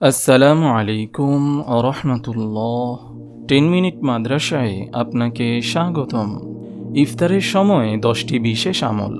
আসসালামু আলাইকুম রহমতুল্লাহ। Ten minute মাদ্রাসায় আপনাকে স্বাগতম। ইফতারের সময় দশটি বিশেষ আমল।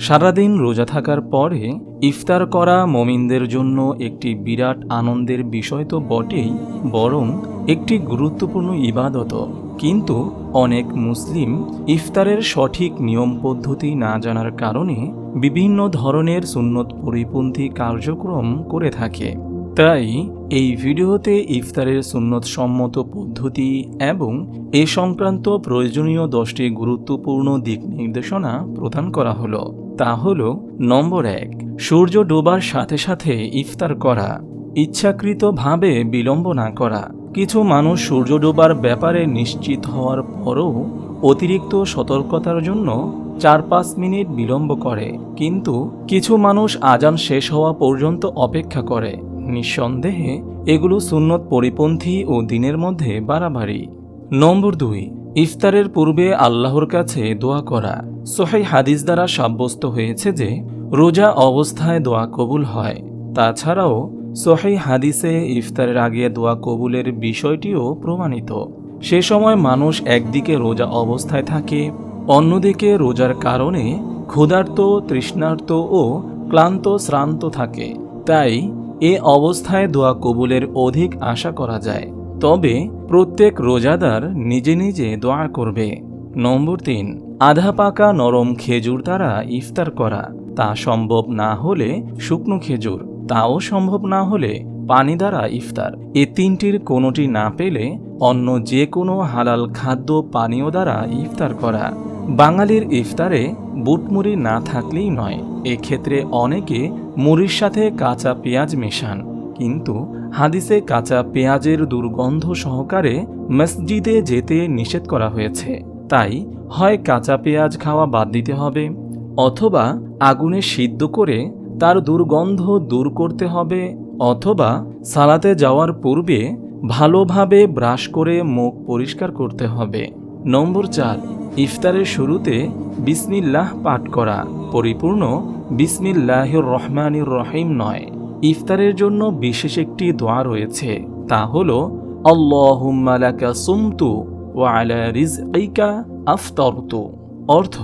সারাদিন রোজা থাকার পরে ইফতার করা মমিনদের জন্য একটি বিরাট আনন্দের বিষয় তো বটেই, বরং একটি গুরুত্বপূর্ণ ইবাদত। কিন্তু অনেক মুসলিম ইফতারের সঠিক নিয়ম পদ্ধতি না জানার কারণে বিভিন্ন ধরনের সুন্নত পরিপন্থী কার্যক্রম করে থাকে। তাই এই ভিডিওতে ইফতারের সুন্নত সম্মত পদ্ধতি এবং এ সংক্রান্ত প্রয়োজনীয় দশটি গুরুত্বপূর্ণ দিক নির্দেশনা প্রদান করা হলো। তা হল, নম্বর এক, সূর্য ডোবার সাথে সাথে ইফতার করা, ইচ্ছাকৃতভাবে বিলম্ব না করা। কিছু মানুষ সূর্য ডোবার ব্যাপারে নিশ্চিত হওয়ার পরও অতিরিক্ত সতর্কতার জন্য চার পাঁচ মিনিট বিলম্ব করে। কিন্তু কিছু মানুষ আজান শেষ হওয়া পর্যন্ত অপেক্ষা করে। নিঃসন্দেহে এগুলো সুন্নত পরিপন্থী ও দিনের মধ্যে বাড়াবাড়ি। নম্বর দুই, ইফতারের পূর্বে আল্লাহর কাছে দোয়া করা। সোহাই হাদিস দ্বারা সাব্যস্ত হয়েছে যে, রোজা অবস্থায় দোয়া কবুল হয়। তাছাড়াও সোহাই হাদিসে ইফতারের আগে দোয়া কবুলের বিষয়টিও প্রমাণিত। সে সময় মানুষ একদিকে রোজা অবস্থায় থাকে, অন্যদিকে রোজার কারণে ক্ষুধার্ত, তৃষ্ণার্ত ও ক্লান্ত, শ্রান্ত থাকে। তাই এ অবস্থায় দোয়া কবুলের অধিক আশা করা যায়। তবে প্রত্যেক রোজাদার নিজে নিজে দোয়া করবে। নম্বর তিন, আধা পাকা নরম খেজুর দ্বারা ইফতার করা। তা সম্ভব না হলে শুকনো খেজুর, তাও সম্ভব না হলে পানি দ্বারা ইফতার। এ তিনটির কোনোটি না পেলে অন্য যে কোনো হালাল খাদ্য পানীয় দ্বারা ইফতার করা। বাঙালির ইফতারে বুটমুড়ি না থাকলেই নয়, এক্ষেত্রে অনেকে মুড়ির সাথে কাঁচা পেঁয়াজ মেশান। কিন্তু হাদিসে কাঁচা পেঁয়াজের দুর্গন্ধ সহকারে মসজিদে যেতে নিষেধ করা হয়েছে। তাই হয় কাঁচা পেঁয়াজ খাওয়া বাদ দিতে হবে, অথবা আগুনে সিদ্ধ করে তার দুর্গন্ধ দূর করতে হবে, অথবা সালাতে যাওয়ার পূর্বে ভালোভাবে ব্রাশ করে মুখ পরিষ্কার করতে হবে। নম্বর চার, ইফতারের শুরুতে বিসমিল্লাহ পাঠ করা পরিপূর্ণ বিসমিল্লাহির রহমানির রহিম নয়। ইফতারের জন্য বিশেষ একটি দোয়া রয়েছে, তা হল আল্লাহুম্মালাকা সুমতু ও আলা রিজইকা আফতারতু। অর্থ,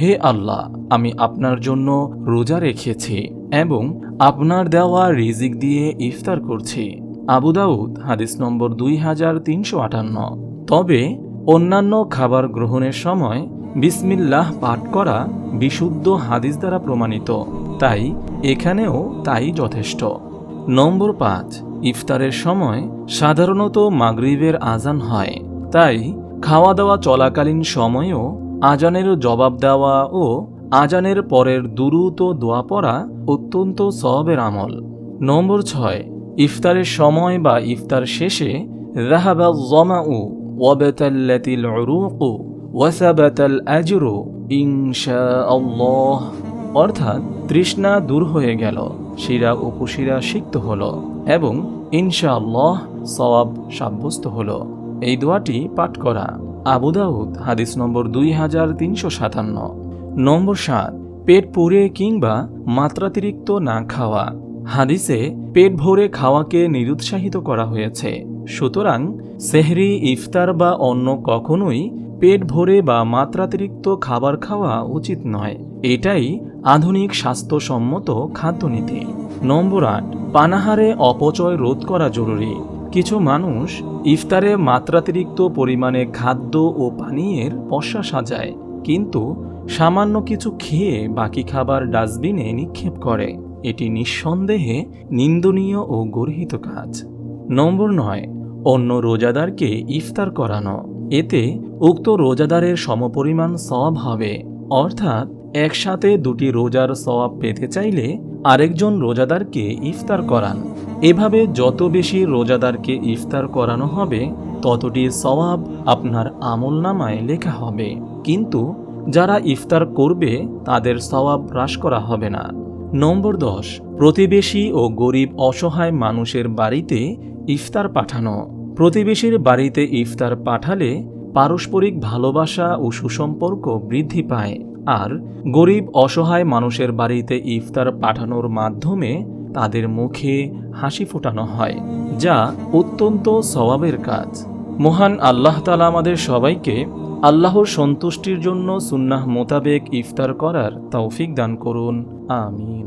হে আল্লাহ, আমি আপনার জন্য রোজা রেখেছি এবং আপনার দেওয়া রিজিক দিয়ে ইফতার করছি। আবু দাউদ, হাদিস নম্বর দুই হাজার তিনশো আটান্ন। তবে অন্যান্য খাবার গ্রহণের সময় বিসমিল্লাহ পাঠ করা বিশুদ্ধ হাদিস দ্বারা প্রমাণিত। তাই এখানেও তাই যথেষ্ট। নম্বর পাঁচ, ইফতারের সময় সাধারণত মাগরিবের আজান হয়। তাই খাওয়া দাওয়া চলাকালীন সময়েও আজানের জবাব দেওয়া ও আজানের পরের দুরুত দোয়া পড়া অত্যন্ত সবের আমল। নম্বর ছয়, ইফতারের সময় বা ইফতার শেষে রাহাবা জমাউ ওয়াবাতাল্লাতিল উরুকু ওয়াসাবাতাল আজরু ইনশাআল্লাহ অর্থাৎ তৃষ্ণা দূর হয়ে গেল, শিরা উপশিরা সিক্ত হল এবং ইনশাআল্লাহ সওয়াব সাব্যস্ত হল। এই দোয়াটি পাঠ করা আবু দাউদ, হাদিস নম্বর দুই হাজার তিনশো সাতান্ন। নম্বর সাত, পেট পুড়ে কিংবা মাত্রাতিরিক্ত না খাওয়া। হাদিসে পেট ভরে খাওয়াকে নিরুৎসাহিত করা হয়েছে। সুতরাং সেহরি, ইফতার বা অন্য কখনোই পেট ভরে বা মাত্রাতিরিক্ত খাবার খাওয়া উচিত নয়। এটাই আধুনিক স্বাস্থ্যসম্মত খাদ্যনীতি। নম্বর আট, পানাহারে অপচয় রোধ করা জরুরি। কিছু মানুষ ইফতারে মাত্রাতিরিক্ত পরিমাণে খাদ্য ও পানীয়ের পশা সাজায়, কিন্তু সামান্য কিছু খেয়ে বাকি খাবার ডাস্টবিনে নিক্ষেপ করে। এটি নিঃসন্দেহে নিন্দনীয় ও গর্হিত কাজ। নম্বর নয় অন্য রোজাদারকে ইফতার করানো। এতে উক্ত রোজাদারের সমপরিমাণ সওয়াব হবে। অর্থাৎ একসাথে দুটি রোজার সওয়াব পেতে চাইলে আরেকজন রোজাদারকে ইফতার করান। এভাবে যত বেশি রোজাদারকে ইফতার করানো হবে, ততটি সওয়াব আপনার আমল নামায় লেখা হবে। কিন্তু যারা ইফতার করবে, তাদের সওয়াব হ্রাস করা হবে না। নম্বর দশ, প্রতিবেশী ও গরিব অসহায় মানুষের বাড়িতে ইফতার পাঠানো। প্রতিবেশীর বাড়িতে ইফতার পাঠালে পারস্পরিক ভালোবাসা ও সুসম্পর্ক বৃদ্ধি পায়। আর গরিব, অসহায় মানুষের বাড়িতে ইফতার পাঠানোর মাধ্যমে তাদের মুখে হাসি ফোটানো হয়, যা অত্যন্ত স্বভাবের কাজ। মহান আল্লাহ তালা আমাদের সবাইকে আল্লাহর সন্তুষ্টির জন্য সুন্নাহ মোতাবেক ইফতার করার তৌফিক দান করুন। আমিন।